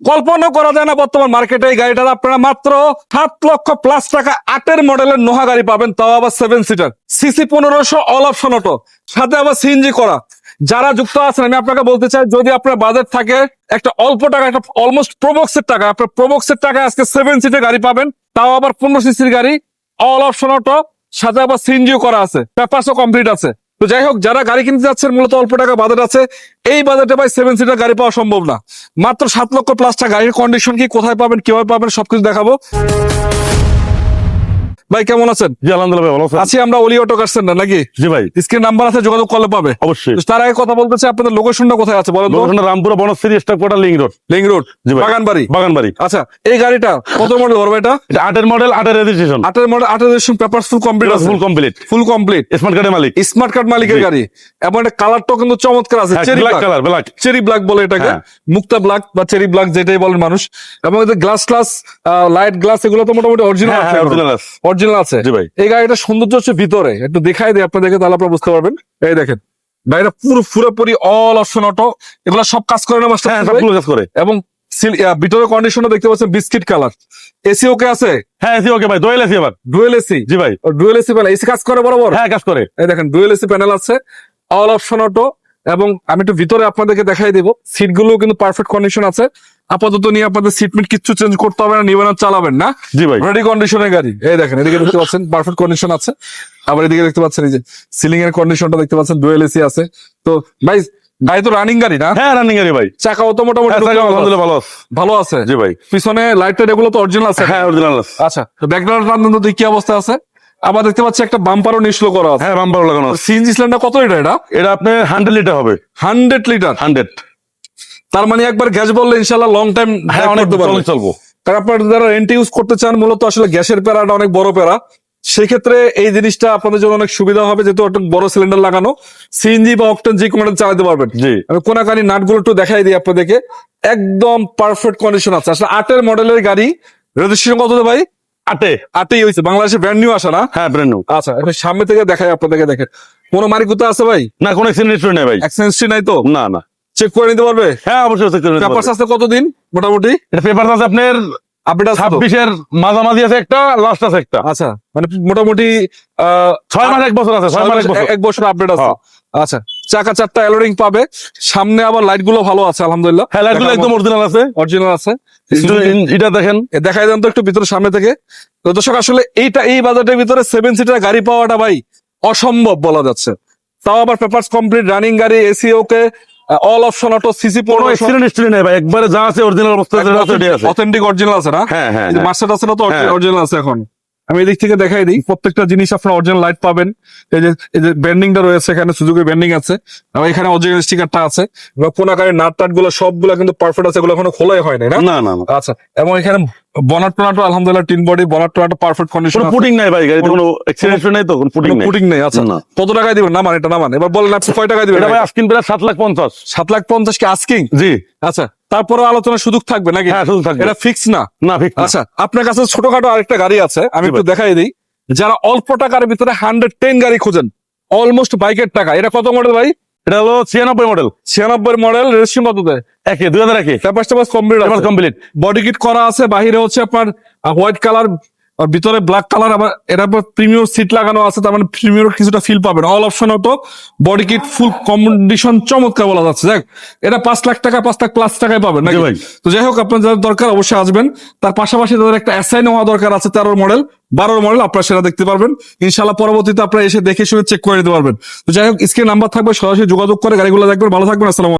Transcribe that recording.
কল্পনা করা যায় না বর্তমান মার্কেটে এই গাড়িটা। আপনারা মাত্র সাত লক্ষ প্লাস টাকা আটের মডেলের নোহা গাড়ি পাবেন, তাও আবার সেভেন সিটার সিসি পনেরোশো অল অপশন অটো সাথে আবার সিএনজি করা। যারা যুক্ত আছেন, আমি আপনাকে বলতে চাই, যদি আপনার বাজেট থাকে, একটা অল্প টাকা, একটা অলমোস্ট প্রবক্সের টাকা, আপনার প্রবক্সের টাকা আজকে সেভেন সিটের গাড়ি পাবেন, তাও আবার পনেরো সিসির গাড়ি অল অপশন অটো সাথে আবার সিএনজিও করা আছে। পেপারসও কমপ্লিট আছে। তো যাই হোক, যারা গাড়ি কিনতে যাচ্ছেন, মূলত অল্প টাকা বাজেট আছে। এই বাজেটে ভাই সেভেন সিটার গাড়ি পাওয়া সম্ভব না। মাত্র সাত লক্ষ প্লাস টাকা। গাড়ির কন্ডিশন কি, কোথায় পাবেন, কীভাবে পাবেন, সবকিছু দেখাবো। ভাই কেমন আছেন? জি আলহামদুলিল্লাহ ভালো আছেন? আছি আমরা অলি অটো সেন্টার নাকি? জি ভাই। স্ক্রিন নাম্বার আছে যোগাযোগ করলে পাবে। অবশ্যই। তার আগে কথা বলতে আপনাদের লোকেশনটা কোথায় আছে বলেন location Rampura Banasree staff quarter link road link road জি ভাই। বাগানবাড়ি। বাগানবাড়ি। আচ্ছা এই গাড়িটা কত মডেল ধরবে এটা? এটা আটের মডেল আটের রেজিস্ট্রেশন আটের মডেল আটের পেপার ফুল কমপ্লিট আছে। Full complete full complete smart কার্ডের মালিক। স্মার্ট কার্ড মালিকের গাড়ি। এবং এটা কালারটাও কিন্তু চমৎকার আছে cherry black colour black cherry black বলে এটাকে। হ্যাঁ। মুক্তা ব্ল্যাক বা চেরি ব্ল্যাক যেটাই বলেন মানুষ। এবং এদের গ্লাস ক্লাস লাইট গ্লাস এগুলো তো মোটামুটি অরিজিনাল হ্যাঁ হ্যাঁ অরিজিনাল আছে। অরিজিনাল আছে। জি ভাই। এই গাড়িটা সৌন্দর্য হচ্ছে ভিতরে। একটু দেখাই দিই আপনাদেরকে তাহলে আপনারা বুঝতে পারবেন। এই দেখেন গাড়িটা পুরো পুরোপুরি অল অপশন অটো এগুলো সব কাজ করে না মাস্টার হ্যাঁ সবগুলো কাজ করে। এবং ভিতরের কন্ডিশনও দেখতে পাচ্ছেন বিস্কিট কালার এসি ওকে আছে? হ্যাঁ এসি ওকে ভাই দোয়েল এসি আবার ডুয়েল এসি জি ভাই। ডুয়েল এসি প্যানেল এসি কাজ করে বরাবর? হ্যাঁ কাজ করে। এই দেখেন ডুয়েল এসি প্যানেল আছে অল অপশন অটো এবং আমি একটু ভিতরে আপনাদেরকে দেখাই দিব সিটগুলো কিন্তু পারফেক্ট কন্ডিশন আছে। আপাতত নিয়ে আপনাদের সিট মিট কিচ্ছু চেঞ্জ করতে হবে না নিবেন আর চালাবেন না? জি ভাই। রেডি কন্ডিশনের গাড়ি। এই দেখেন এদিকে দেখতে পাচ্ছেন পারফেক্ট কন্ডিশন আছে। আবার এদিকে দেখতে পাচ্ছেন এই যে সিলিং এর কন্ডিশনটা দেখতে পাচ্ছেন ডুয়েল এসি আছে। তো ভাই গাড়ি তো রানিং গাড়ি না? হ্যাঁ রানিং গাড়ি ভাই। চাকাও তো মোটামুটি হ্যাঁ, আলহামদুলিল্লাহ ভালো আছে। ভালো আছে? জি ভাই। পিছনে লাইট টাইট এগুলো তো অরিজিনাল আছে। হ্যাঁ অরিজিনাল আছে। আচ্ছা তো ব্যাকগ্রাউন্ড রান্ধন কি অবস্থা আছে। আবার দেখতে পাচ্ছি একটা বাম্পারও নিশ্চল করা আছে। হ্যাঁ বাম্পার লাগানো সিএনজি সিলিন্ডার কত লিটার এটা? এটা আপনার হান্ড্রেড লিটার হবে। হান্ড্রেড লিটার হান্ড্রেড তার মানে একবার গ্যাস বললে ইনশাল্লাহ লং টাইম হ্যাঁ অনেক চলবো কারণ আপনারা যারা রেন্ট ইউজ করতে চান মূলত আসলে গ্যাসের প্যারাটা অনেক বড় প্যারা সেক্ষেত্রে এই জিনিসটা আপনাদের জন্য অনেক সুবিধা হবে যেহেতু একটা বড় সিলিন্ডার লাগানো। সিএনজি বা অকটেন যে কোনো চালাতে পারবেন। জি। আমি কোনাকানি নাটগুলো একটু দেখাই দিই আপনাদেরকে। একদম পারফেক্ট কন্ডিশন আছে। আসলে আটের মডেলের গাড়ি রেজিস্ট্রেশন কত ভাই? আটে। আটেই হয়েছে। বাংলাদেশে ব্র্যান্ড নিউ আসা না? হ্যাঁ ব্র্যান্ড নিউ আচ্ছা এখন সামনে থেকে দেখাই আপনাদেরকে দেখেন। কোনো মারিকুতা আছে ভাই? না কোনো এক্সিডেন্ট নেই ভাই। অ্যাক্সেন্সটি নাই তো? না না। চেক করে নিতে পারবে? হ্যাঁ অবশ্যই check করে পেপার। আছে কতদিন? মোটামুটি? এটা পেপার আছে আপনার আপডেট আছে? ছাব্বিশের মাঝামাঝি আছে একটা লাস্ট আছে একটা। আচ্ছা মানে মোটামুটি ছয় মাস এক বছর আছে ছয় মাস এক বছর আপডেট আছে। হ্যাঁ। আচ্ছা চাকা চারটা অ্যালোরিং পাবে। সামনে আবার লাইটগুলো ভালো আছে আলহামদুলিল্লাহ। হ্যাঁ লাইটগুলো একদম অরিজিনাল আছে। অরিজিনাল আছে। এটা দেখেন। দেখাই দেন তো একটু ভিতরে সামনে থেকে। তো দর্শক আসলে এইটা এই বাজারের ভিতরে সেভেন সিটার গাড়ি পাওয়াটা ভাই অসম্ভব বলা যাচ্ছে। তাও আবার পেপারস কমপ্লিট রানিং গাড়ি AC okay all option auto CC কোনো এক্সিডেন্ট হিস্ট্রি নেই ভাই একবারে যা আছে অরিজিনাল আছে অথেন্টিক অরিজিনাল আছে না? হ্যাঁ হ্যাঁ এই আছে না তো হ্যাঁ। অরিজিনাল আছে এখন। আমি এদিক থেকে দেখাই দিই প্রত্যেকটা জিনিস আপনার অরিজিনাল লাইট পাবেন। এই যে এই যে ব্যান্ডিংটা রয়েছে এখানে সুযোগের ব্যান্ডিং আছে। এবং এখানে অরিজিনাল স্টিকারটা আছে। এবং কোন আকারের নাট টাটগুলো সবগুলো কিন্তু পারফেক্ট আছে এগুলো এখনও খোলাই হয় না না না। আচ্ছা এবং এখানে বনাট টনাটো আলহামদুলিল্লাহ টিন বডি বনাট টনাটো পারফেক্ট কন্ডিশন কোনো পুটিং নাই ভাই গাড়িতে কোনো নাই তো কোনো পুটিং নাই? পুটিং নেই আচ্ছা। না। কত টাকায় দিবেন? নামান এটা নামান। এবার বলেন আপনি কয় টাকায় দিবেন এটা ভাই আজকিন প্রায় সাত লাখ পঞ্চাশ। সাত লাখ পঞ্চাশ কি আস্কিং? জি। আচ্ছা তারপরে আলোচনা সুযোগ থাকবে নাকি? হ্যাঁ শুধু থাকবে। এটা ফিক্স না। না না। আচ্ছা আপনার কাছে ছোটখাটো আরেকটা গাড়ি আছে আমি একটু দেখাই দিই। যারা অল্প টাকার ভিতরে হান্ড্রেড টেন গাড়ি খোঁজেন অলমোস্ট বাইকের টাকা। এটা কত মডেল ভাই? এটা হলো ছিয়ানব্বই মডেল ছিয়ানব্বই মডেল রেজিস্ট্রেশন কততে? একে দুই হাজার একে। কমপ্লিট কমপ্লিট বডি কিট করা আছে বাহিরে হচ্ছে আপনার হোয়াইট কালার আর ভিতরে ব্ল্যাক কালার আবার এটা প্রিমিয়ার সিট লাগানো আছে তার মানে প্রিমিয়ার কিছুটা ফিল পাবেন। All option auto body kit full condition চমৎকার বলা যাচ্ছে। দেখ এটা পাঁচ লাখ টাকা পাঁচ লাখ প্লাস টাকায় পাবেন নাকি? ভাই। তো যাই হোক আপনার যাদের দরকার অবশ্যই আসবেন। তার পাশাপাশি তাদের একটা অ্যাসাইন হওয়া দরকার আছে তেরোর মডেল বারোর মডেল আপনারা সেটা দেখতে পারবেন। ইনশাল্লাহ পরবর্তীতে আপনারা এসে দেখে শুনে চেক করে নিতে পারবেন। তো যাই হোক স্ক্রিন নাম্বার থাকবে সরাসরি যোগাযোগ করে গাড়িগুলো দেখবেন। ভালো থাকবেন আসসালাম